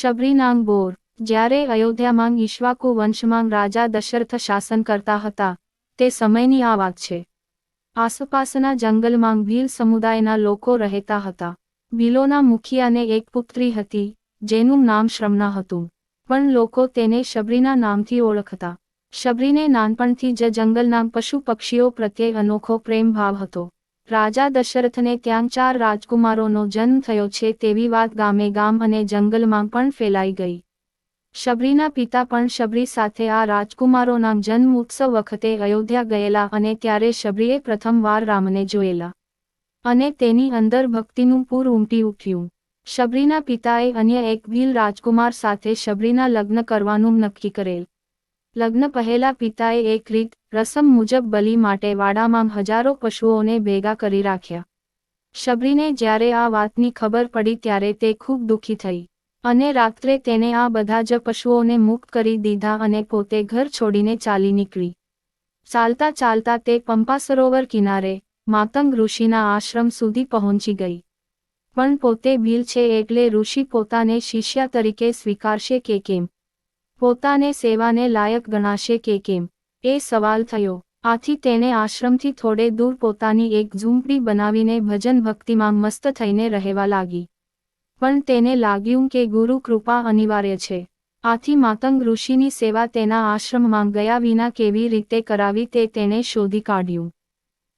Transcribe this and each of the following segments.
શબરીનાંગ બોર, જ્યારે અયોધ્યામાં ઈશ્વાકુ વંશમાં રાજા દશરથ શાસન કરતા હતા, તે સમયની આ વાત છે. આસપાસના જંગલમાં ભીલ સમુદાયના લોકો રહેતા હતા. ભીલોના મુખિયાને એક પુત્રી હતી, જેનું નામ શ્રમના હતું. પણ લોકો તેને શબરીના નામથી ઓળખતા. શબરીને નાનપણથી જ જંગલના પશુ પક્ષીઓ પ્રત્યે અનોખો પ્રેમ ભાવ હતો. રાજા દશરથને ત્યાં ચાર રાજકુમારોનો જન્મ થયો છે તેવી વાત ગામે ગામ અને જંગલમાં પણ ફેલાઈ ગઈ. શબરીના પિતા પણ શબરી સાથે આ રાજકુમારોના જન્મ ઉત્સવ વખતે અયોધ્યા ગયેલા અને ત્યારે શબરીએ પ્રથમવાર રામને જોયેલા. અને તેની અંદર ભક્તિનું પૂર ઉમટી ઉઠ્યું. શબરીના પિતાએ અન્ય એક ભીલ રાજકુમાર સાથે શબરીના લગ્ન કરવાનું નક્કી કરેલ. લગ્ન પહેલા પિતાએ એક રીત, રસમ મુજબ બલી માટે વાડામાં હજારો પશુઓને ભેગા કરી રાખ્યા. શબરીને જ્યારે આ વાતની ખબર પડી ત્યારે તે ખૂબ દુઃખી થઈ અને રાત્રે તેને આ બધા જ પશુઓને મુક્ત કરી દીધા અને પોતે ઘર છોડીને ચાલી નીકળી. ચાલતા ચાલતા તે પંપા સરોવર કિનારે માતંગ ઋષિના આશ્રમ સુધી પહોંચી ગઈ. પણ પોતે ભીલ છે એટલે ઋષિ પોતાને શિષ્યા તરીકે સ્વીકારશે કે કેમ? પોતાને સેવાને લાયક ગણાશે કે કેમ? એ સવાલ થયો. આથી તેણે આશ્રમથી થોડે દૂર પોતાની એક ઝૂંપડી બનાવીને ભજન ભક્તિમાં મસ્ત થઈને રહેવા લાગી. પણ તેને લાગ્યું કે ગુરુ કૃપા અનિવાર્ય છે. આથી માતંગ ઋષિની સેવા તેના આશ્રમમાં ગયા વિના કેવી રીતે કરાવી તે તેણે શોધી કાઢ્યું.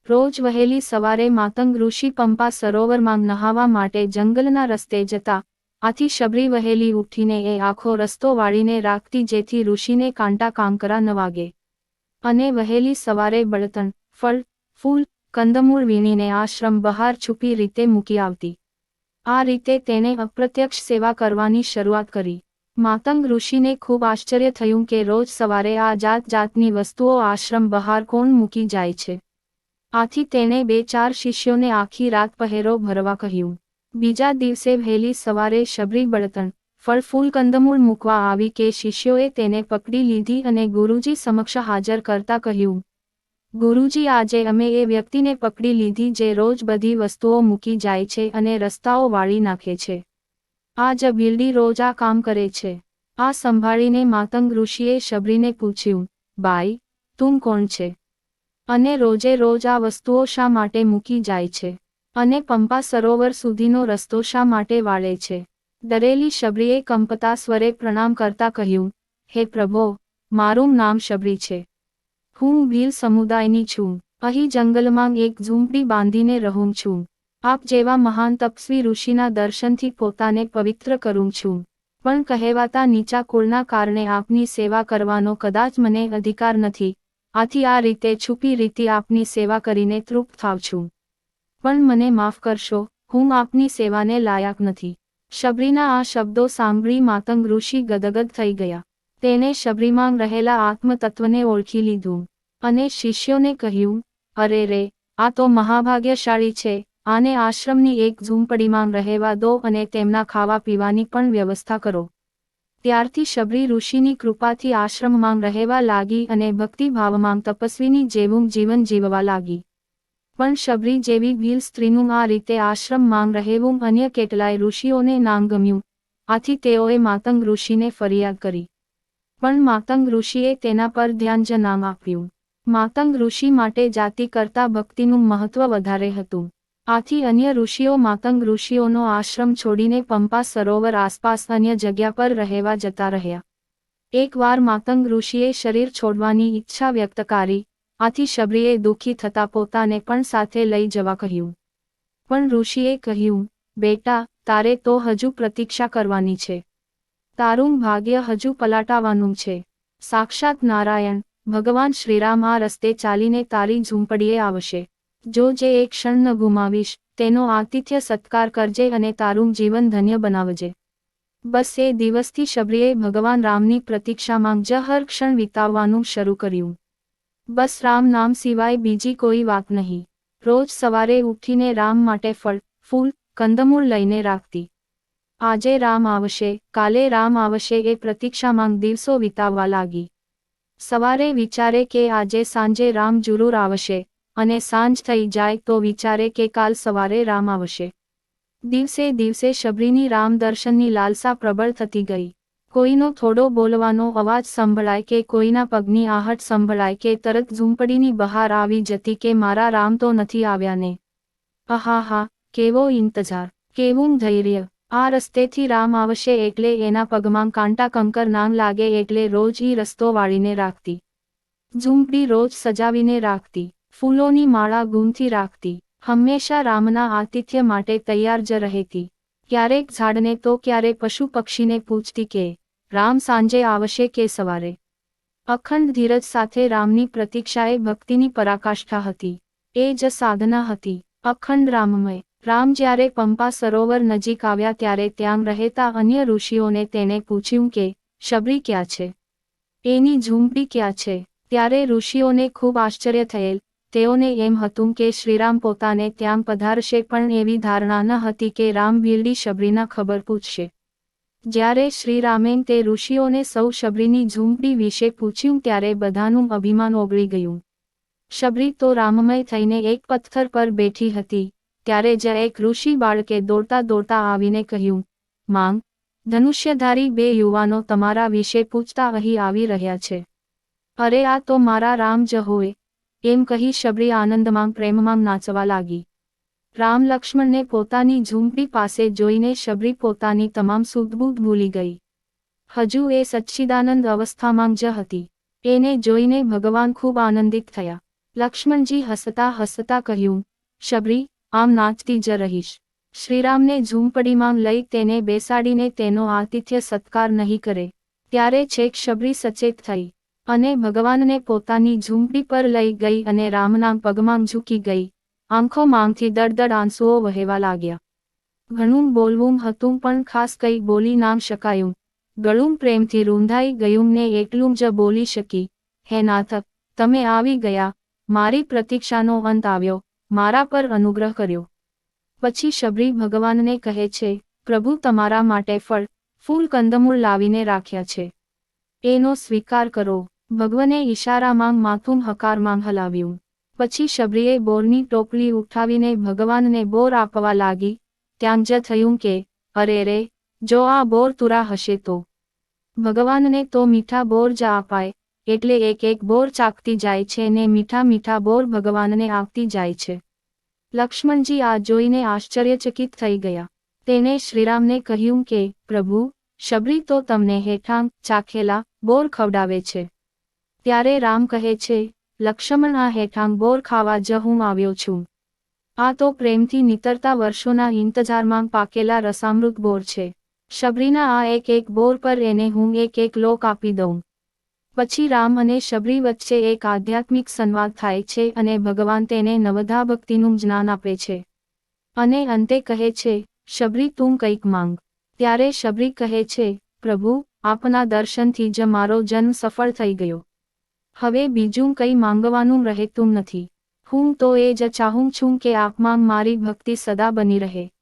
રોજ વહેલી સવારે માતંગ ઋષિ પંપા સરોવરમાં નહાવા માટે જંગલના રસ્તે જતા આથી શબરી વહેલી ઉઠીને એ આખો રસ્તો વાળીને રાખતી જેથી ઋષિને કાંટા કાંકરા ન વાગે. અને વહેલી સવારે બળતણ, ફળ, ફૂલ, કંદમૂળ વીણીને આશ્રમ બહાર છુપી રીતે મૂકી આવતી. આ રીતે તેણે અપ્રત્યક્ષ સેવા કરવાની શરૂઆત કરી. માતંગ ઋષિને ખૂબ આશ્ચર્ય થયું કે રોજ સવારે આ જાત જાતની વસ્તુઓ આશ્રમ બહાર કોણ મૂકી જાય છે. આથી તેણે બે ચાર શિષ્યોને આખી રાત પહેરો ભરવા કહ્યું. બીજા દિવસે વહેલી સવારે શબરી બળતણ, ફળ ફૂલ કંદમૂળ મૂકવા આવી કે શિષ્યોએ તેને પકડી લીધી અને ગુરુજી સમક્ષ હાજર કરતા કહ્યું, ગુરુજી, આજે અમે એ વ્યક્તિને પકડી લીધી જે રોજ બધી વસ્તુઓ મૂકી જાય છે અને રસ્તાઓ વાળી નાખે છે. આ જ બિલ્ડી રોજ આ કામ કરે છે. આ સંભાળીને માતંગ ઋષિએ શબરીને પૂછ્યું, બાઈ, તું કોણ છે? અને રોજે રોજ આ વસ્તુઓ શા માટે મૂકી જાય છે? અને પંપા સરોવર સુધીનો રસ્તો શા માટે વાળે છે? દરેલી શબરીએ કંપતા સ્વરે પ્રણામ કરતા કહ્યું, હે પ્રભો, મારું નામ શબરી છે. હું ભીલ સમુદાયની છું. અહીં જંગલમાં એક ઝૂંપડી બાંધીને રહું છું. આપ જેવા મહાન તપસ્વી ઋષિના દર્શનથી પોતાને પવિત્ર કરું છું. પણ કહેવાતા નીચા કુળના કારણે આપની સેવા કરવાનો કદાચ મને અધિકાર નથી. આથી આ રીતે છુપી રીતે આપની સેવા કરીને તૃપ્ત થાવ છું. પણ મને માફ કરશો, હું આપની સેવાને લાયક નથી. શબરીના આ શબ્દો સાંભળી માતંગ ઋષિ ગદગદ થઈ ગયા. તેને શબરીમાં રહેલા આત્મતત્વને ઓળખી લીધું. અને શિષ્યોને કહ્યું, અરે રે, આ તો મહાભાગ્યશાળી છે, આને આશ્રમની એક ઝૂંપડીમાં રહેવા દો અને તેમના ખાવા પીવાની પણ વ્યવસ્થા કરો. ત્યારથી શબરી ઋષિની કૃપાથી આશ્રમમાં રહેવા લાગી અને ભક્તિભાવમાં તપસ્વીની જેવું જીવન જીવવા લાગી. પણ શબરી જેવી ભીલ સ્ત્રીનું આ રીતે આશ્રમ માંગ રહેવું અન્ય કેટલાય ઋષિઓને નામ ગમ્યું આથી તેઓએ માતંગ ઋષિને ફરિયાદ કરી. પણ માતંગ ઋષિએ તેના પર ધ્યાન જ નામ આપ્યું. માતંગ ઋષિ માટે જાતિ કરતા ભક્તિનું મહત્વ વધારે હતું. આથી અન્ય ઋષિઓ માતંગ ઋષિઓનો આશ્રમ છોડીને પંપા સરોવર આસપાસ અન્ય જગ્યા પર રહેવા જતા રહ્યા. એકવાર માતંગ ઋષિએ શરીર છોડવાની ઈચ્છા વ્યક્ત કરી આથી શબરીએ દુઃખી થતા પોતાને પણ સાથે લઈ જવા કહ્યું. પણ ઋષિએ કહ્યું, બેટા, તારે તો હજુ પ્રતીક્ષા કરવાની છે. તારું ભાગ્ય હજુ પલાટાવાનું છે. સાક્ષાત નારાયણ, ભગવાન શ્રીરામ આ રસ્તે ચાલીને તારી ઝૂંપડીએ આવશે. જો જે એક ક્ષણ ન ગુમાવીશ, તેનો આતિથ્ય સત્કાર કરજે અને તારું જીવન ધન્ય બનાવજે. બસ એ દિવસથી શબરીએ ભગવાન રામની પ્રતીક્ષામાં જ હર ક્ષણ વિતાવવાનું શરૂ કર્યું. બસ રામ નામ સિવાય બીજી કોઈ વાત નહીં. રોજ સવારે ઉઠીને રામ માટે ફળ, ફૂલ, કંદમૂળ લઈને રાખતી. આજે રામ આવશે, કાલે રામ આવશે એ પ્રતીક્ષામાં દિવસો વિતાવવા લાગી. સવારે વિચારે કે આજે સાંજે રામ જરૂર આવશે, અને સાંજ થઈ જાય તો વિચારે કે કાલ સવારે રામ આવશે. દિવસે દિવસે શબરીની રામ દર્શનની લાલસા પ્રબળ થતી ગઈ. કોઈનો થોડો બોલવાનો અવાજ સંભળાય કે કોઈના પગની આહટ સંભળાય કે તરત ઝૂંપડીની બહાર આવી જતી કે મારા રામ તો નથી આવ્યા ને આહાહા કેવો ઇંતજાર, કેવું ધૈર્ય. આ રસ્તેથી રામ આવશે એટલે એના પગમાં કાંટા કંકર નામ લાગે એટલે રોજ ઈ રસ્તો વાળીને રાખતી. ઝૂંપડી રોજ સજાવીને રાખતી, ફૂલોની માળા ગુંથી રાખતી, હંમેશા રામના આતિથ્ય માટે તૈયાર જ રહેતી. ક્યારેક ઝાડને તો ક્યારેક પશુ પક્ષીને પૂછતી કે રામ સાંજે આવશે કે સવારે. અખંડ ધીરજ સાથે રામની પ્રતીક્ષાએ ભક્તિની પરાકાષ્ઠા હતી. એ જ સાધના હતી. અખંડ રામમય. રામ જ્યારે પંપા સરોવર નજીક આવ્યા ત્યારે ત્યાં રહેતા અન્ય ઋષિઓને તેણે પૂછ્યું કે, શબરી ક્યાં છે? એની ઝૂંપડી ક્યાં છે? ત્યારે ઋષિઓને ખૂબ આશ્ચર્ય થયેલ તેઓને એમ હતું કે શ્રીરામ પોતાને ત્યાં પધારશે પણ એવી ધારણા ન હતી કે રામ વીરડી શબરીના ખબર પૂછશે. જ્યારે શ્રીરામેન તે ઋષિઓને સૌ શબરીની ઝૂંપડી વિશે પૂછ્યું ત્યારે બધાનું અભિમાન ઓગળી ગયું. શબરી તો રામમય થઈને એક પથ્થર પર બેઠી હતી, ત્યારે જ એક ઋષિ બાળકે દોડતા દોડતા આવીને કહ્યું, માંગ, ધનુષ્યધારી બે યુવાનો તમારા વિશે પૂછતા અહીં આવી રહ્યા છે. અરે આ તો મારા રામ જ હોય એમ કહી શબરી આનંદમાં પ્રેમમાં નાચવા લાગી. રામ લક્ષ્મણને પોતાની ઝૂંપડી પાસે જોઈને શબરી પોતાની તમામ સુધબૂધ ભૂલી ગઈ. હજુ એ સચ્ચિદાનંદ અવસ્થામાં જ હતી. એને જોઈને ભગવાન ખૂબ આનંદિત થયા. લક્ષ્મણજી હસતા હસતા કહ્યું, શબરી, આમ નાચતી જ રહીશ. શ્રીરામને ઝૂંપડીમાં લઈ તેને બેસાડીને તેનો આતિથ્ય સત્કાર નહીં કરે. ત્યારે છેક શબરી સચેત થઈ. અને ભગવાનને પોતાની ઝૂંપડી પર લઈ ગઈ અને રામના પગમાં ઝૂકી ગઈ. આંખો માંગથી દળદળ આંસુઓ વહેવા લાગ્યા. ઘણું બોલવું હતું પણ ખાસ કંઈ બોલી નામ શકાયું. ગળું પ્રેમથી રૂંધાઈ ગયું ને એટલું જ બોલી શકી. હે નાથ, તમે આવી ગયા. મારી પ્રતીક્ષાનો અંત આવ્યો. મારા પર અનુગ્રહ કર્યો. પછી શબરી ભગવાનને કહે છે, પ્રભુ તમારા માટે ફળ, ફૂલ કંદમૂળ લાવીને રાખ્યા છે. એનો સ્વીકાર કરો. ભગવને ઈશારામાં માથું હકારમાં હલાવ્યું. પછી શબરીએ બોરની ટોપલી ઉઠાવીને ભગવાનને બોર આપવા લાગી. ત્યાં જ થયું કે, અરે રે, જો આ બોર તુરા હશે તો. ભગવાનને તો મીઠા બોર જ અપાય, એટલે એક એક બોર ચાકતી જાય છે ને મીઠા મીઠા બોર ભગવાનને આપતી જાય છે. લક્ષ્મણજી આ જોઈને આશ્ચર્યચકિત થઈ ગયા. તેને શ્રીરામને કહ્યું કે, પ્રભુ શબરી તો તમને હેઠાં ચાખેલા બોર ખવડાવે છે. ત્યારે રામ કહે છે, લક્ષ્મણ, આ હેઠાં બોર ખાવા જ હું આવ્યો છું. આ તો પ્રેમથી નીતરતા વર્ષોના ઇંતજારમાં પાકેલા રસામૃત બોર છે. શબરીના આ એક એક બોર પર એને હું એક એક લોક આપી દઉં. પછી રામ અને શબરી વચ્ચે એક આધ્યાત્મિક સંવાદ થાય છે અને ભગવાન તેને નવધા ભક્તિનું જ્ઞાન આપે છે. અને અંતે કહે છે, શબરી, તું કંઈક માંગ. ત્યારે શબરી કહે છે, પ્રભુ, આપના દર્શનથી જ મારો જન્મ સફળ થઈ ગયો. હવે બીજું કંઈ માંગવાનું રહેતું નથી. હું તો એ જ ચાહું છું કે આપમાં મારી ભક્તિ સદા બની રહે.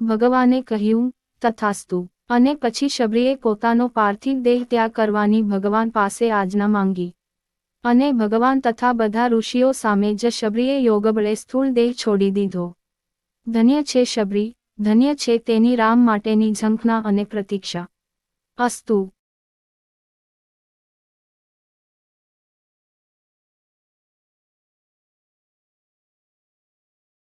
ભગવાને કહ્યું, તથાસ્તુ. અને પછી શબરીએ પોતાનો પાર્થિવ દેહ ત્યાગ કરવાની ભગવાન પાસે આજના માંગી. અને ભગવાન તથા બધા ઋષિઓ સામે જ શબરીએ યોગબળે સ્થૂળ દેહ છોડી દીધો. ધન્ય છે શબરી ધન્ય છે તેની રામ માટેની ઝંખના અને પ્રતીક્ષા. અસ્તુ.